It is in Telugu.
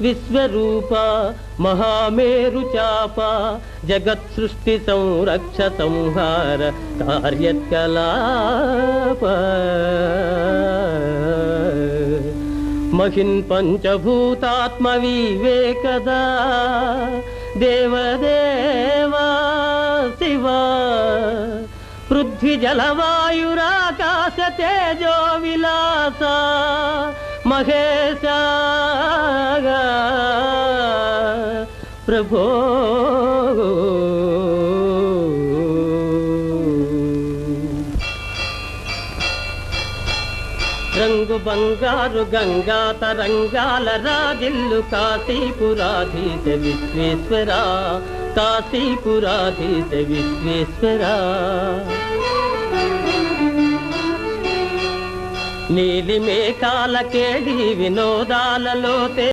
విశ్వరూప మహామేరు చాప జగత్ సృష్టి సంరక్ష సంహార కార్యకలాప. మహిన్ పంచభూతాత్మ వివేకదా దేవదేవా శివ. పృథ్వీ జలవాయురాకాశ తేజో విలాస మహేశా ప్రభో. రంగు బంగారు గంగా తరంగాల రాజిల్లు కాశీపురాధీత విశ్వేశ్వర కాశీపురాధీత విశ్వేశ్వర. నీలి మేఘాల కేడి వినోదాలలో